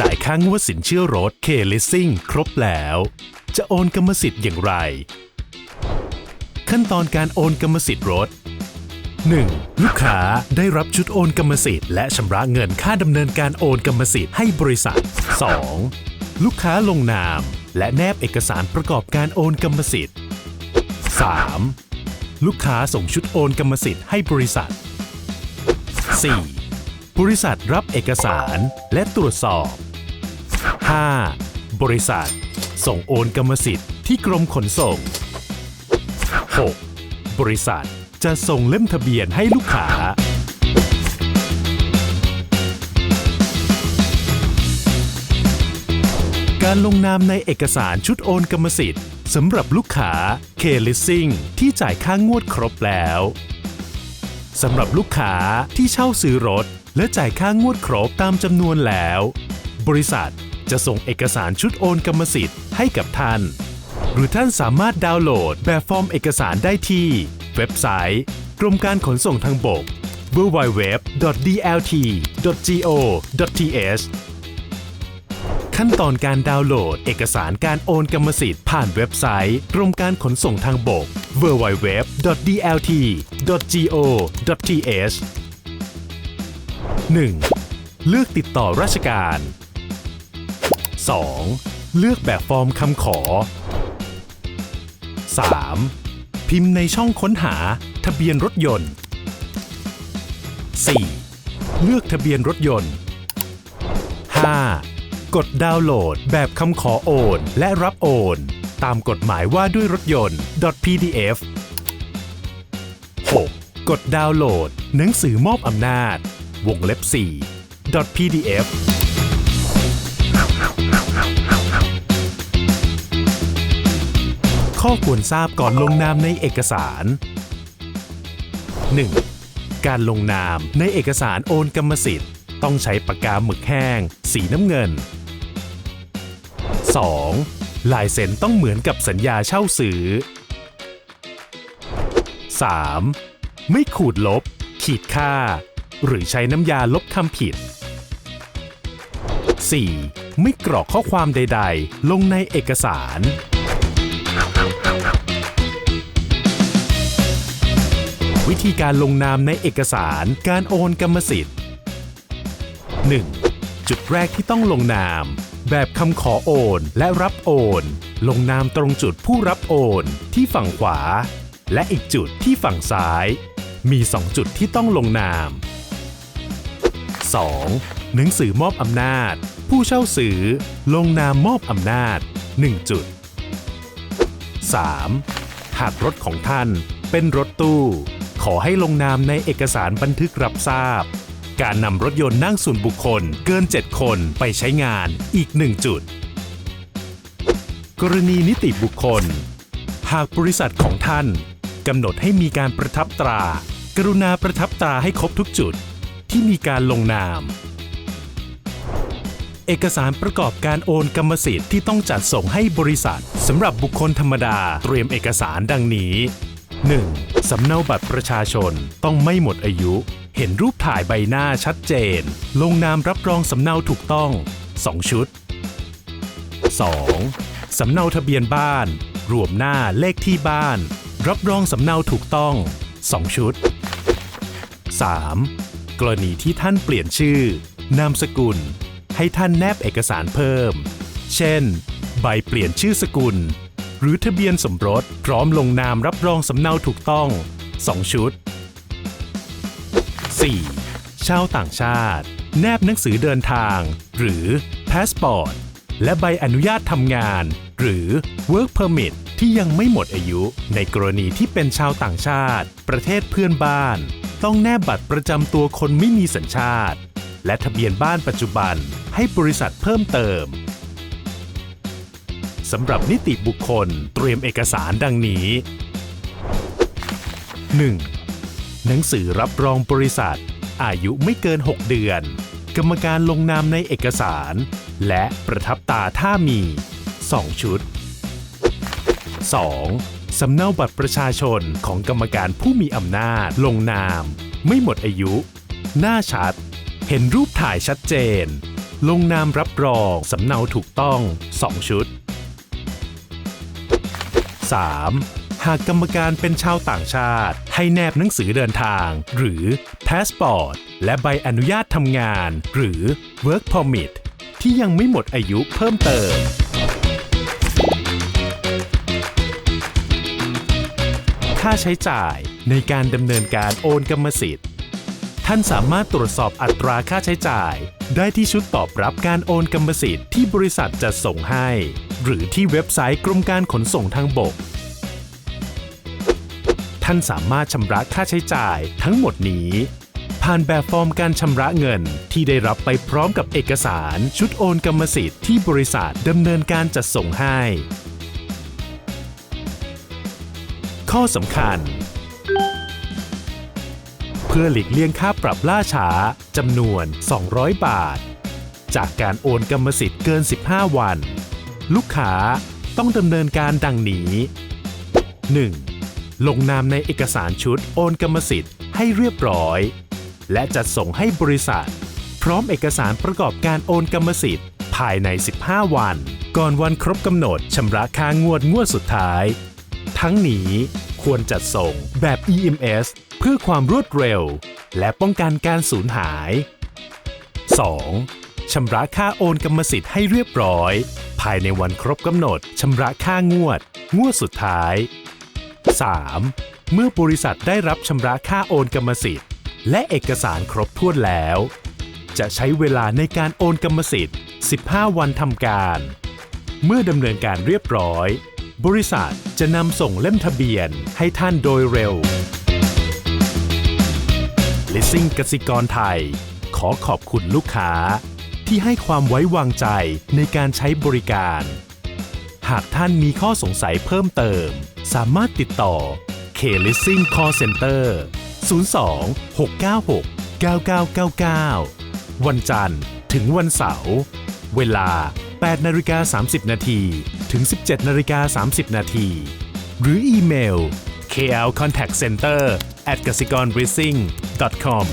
จ่ายค่างวดสินเชื่อรถ K-Leasing ครบแล้ว จะโอนกรรมสิทธิ์อย่างไร ขั้นตอนการโอนกรรมสิทธิ์รถ 1. ลูกค้าได้รับชุดโอนกรรมสิทธิ์และชำระเงินค่าดำเนินการโอนกรรมสิทธิ์ให้บริษัท 2. ลูกค้าลงนาม และแนบเอกสารประกอบการโอนกรรมสิทธิ์ 3. ลูกค้าส่งชุดโอนกรรมสิทธิ์ให้บริษัท 4. บริษัทรับเอกสารและตรวจสอบ 5. บริษัท ส่งโอนกรรมสิทธิ์ที่กรมขนส่ง 6. บริษัทจะส่งเล่มทะเบียนให้ลูกค้า การลงนามในเอกสารชุดโอนกรรมสิทธิ์สำหรับลูกค้า K-Leasing ที่จ่ายค่างวดครบแล้วสำหรับลูกค้าที่เช่าซื้อรถ และจ่ายค่างวดครบตามจำนวนแล้ว บริษัท จะส่งเอกสารชุดโอนกรรมสิทธิ์ให้กับท่าน หรือท่านสามารถดาวน์โหลดแบบฟอร์มเอกสารได้ที่ เว็บไซต์กรมการขนส่งทางบก www.dlt.go.th ขั้นตอนการดาวน์โหลดเอกสารการโอนกรรมสิทธิ์ผ่านเว็บไซต์กรมการขนส่งทางบก www.dlt.go.th 1. เลือกติดต่อราชการ 2. เลือกแบบฟอร์มคำขอ 3. พิมพ์ในช่องค้นหาทะเบียนรถยนต์ 4. เลือกทะเบียนรถยนต์ 5. กดดาวน์โหลดแบบคำขอโอนและรับโอน ตามกฎหมายว่าด้วยรถยนต์ .pdf 6. กดดาวน์โหลด หนังสือมอบอำนาจ วงเล็บ 4 .pdf ข้อควรทราบก่อนลงนามในเอกสาร 1. การลงนามในเอกสารโอนกรรมสิทธิ์ ต้องใช้ปากกาหมึกแห้ง สีน้ำเงิน 2. ลายเซ็นต้องเหมือนกับสัญญาเช่าซื้อ 3. ไม่ขูดลบ ขีดค่า หรือใช้น้ำยาลบคำผิด 4. ไม่กรอกข้อความใด ๆ ลงในเอกสาร วิธีการลงนามในเอกสาร การโอนกรรมสิทธิ์ 1. จุดแรกที่ต้องลงนาม แบบคำขอโอนและรับโอน ลงนามตรงจุดผู้รับโอนที่ฝั่งขวา และอีกจุดที่ฝั่งซ้าย มี 2 จุดที่ต้องลงนาม 2. หนังสือมอบอำนาจ ผู้เช่าซื้อ ลงนามมอบอำนาจ 1 จุด 3. หากรถของท่านเป็นรถตู้ ขอให้ลงนามในเอกสารบันทึกรับทราบ การนำรถยนต์นั่งส่วนบุคคลเกิน 7 คนไปใช้งานอีก 1 จุด กรณีนิติบุคคล หากบริษัทของท่านกำหนดให้มีการประทับตรา กรุณาประทับตราให้ครบทุกจุดที่มีการลงนาม เอกสารประกอบการโอนกรรมสิทธิ์ที่ต้องจัดส่งให้บริษัทสำหรับบุคคลธรรมดาเตรียมเอกสารดังนี้ 1. สำเนาบัตรประชาชนต้องไม่หมดอายุ เห็นรูปถ่ายใบหน้าชัดเจน ลงนามรับรองสำเนาถูกต้อง 2 ชุด 2. สำเนาทะเบียนบ้าน รวมหน้าเลขที่บ้าน รับรองสำเนาถูกต้อง 2 ชุด 3. กรณีที่ท่านเปลี่ยนชื่อ นามสกุล ให้ท่านแนบเอกสารเพิ่ม เช่น ใบเปลี่ยนชื่อสกุล หรือทะเบียนสมรส พร้อมลงนามรับรองสำเนาถูกต้อง 2 ชุด 4. ชาวต่างชาติ แนบหนังสือเดินทาง หรือพาสปอร์ตและใบอนุญาตทำงาน หรือ Work Permit ที่ยังไม่หมดอายุ ในกรณีที่เป็นชาวต่างชาติ ประเทศเพื่อนบ้าน ต้องแนบบัตรประจำตัวคนไม่มีสัญชาติ และทะเบียนบ้านปัจจุบันให้บริษัทเพิ่มเติม สำหรับนิติบุคคลเตรียมเอกสารดังนี้ 1. หนังสือรับรองบริษัท อายุไม่เกิน 6 เดือน กรรมการลงนามในเอกสาร และประทับตาถ้ามี 2 ชุด 2. สำเนาบัตรประชาชนของกรรมการผู้มีอำนาจลงนาม ไม่หมดอายุ หน้าชัด เห็นรูปถ่ายชัดเจน ลงนามรับรองสำเนาถูกต้อง 2 ชุด 3. หากกรรมการเป็นชาวต่างชาติ ให้แนบหนังสือเดินทาง หรือ Passport และใบอนุญาตทำงาน หรือ Work Permit ที่ยังไม่หมดอายุเพิ่มเติมค่าใช้จ่ายในการดำเนินการโอนกรรมสิทธิ์ ท่านสามารถตรวจสอบอัตราค่าใช้จ่าย ได้ที่ชุดตอบรับการโอนกรรมสิทธิ์ที่บริษัทจะส่งให้ หรือที่เว็บไซต์กรมการขนส่งทางบก ท่านสามารถชำระค่าใช้จ่ายทั้งหมดนี้ ผ่านแบบฟอร์มการชำระเงินที่ได้รับไปพร้อมกับเอกสารชุดโอนกรรมสิทธิ์ที่บริษัทดำเนินการจัดส่งให้ ข้อสำคัญเพื่อหลีกเลี่ยงค่าปรับล่าช้าจำนวน 200 บาท จากการโอนกรรมสิทธิ์เกิน 15 วัน ลูกค้าต้องดำเนินการดังนี้ 1. ลงนามในเอกสารชุดโอนกรรมสิทธิ์ให้เรียบร้อย และจัดส่งให้บริษัท พร้อมเอกสารประกอบการโอนกรรมสิทธิ์ภายใน 15 วัน ก่อนวันครบกำหนดชำระค่างวดงวดสุดท้าย ทั้งนี้ควรจัดส่งแบบ EMS เพื่อความรวดเร็ว และป้องกันการสูญหาย 2. ชำระค่าโอนกรรมสิทธิ์ให้เรียบร้อย ภายในวันครบกำหนดชำระค่างวด งวดสุดท้าย 3. เมื่อบริษัทได้รับชำระค่าโอนกรรมสิทธิ์ และเอกสารครบถ้วนแล้ว จะใช้เวลาในการโอนกรรมสิทธิ์ 15 วันทำการ เมื่อดำเนินการเรียบร้อย บริษัทจะนำส่งเล่มทะเบียนให้ท่านโดยเร็ว Leasing กสิกรไทย ขอขอบคุณลูกค้า ที่ให้ความไว้วางใจในการใช้บริการ หากท่านมีข้อสงสัยเพิ่มเติม สามารถติดต่อ K Leasing Call Center 02 696 9999 วันจันทร์ถึงวันเสาร์ เวลา 8นาฬิกา30 นาที ถึง 17นาฬิกา30 นาที หรืออีเมล klcontactcenter at gasikornleasing.com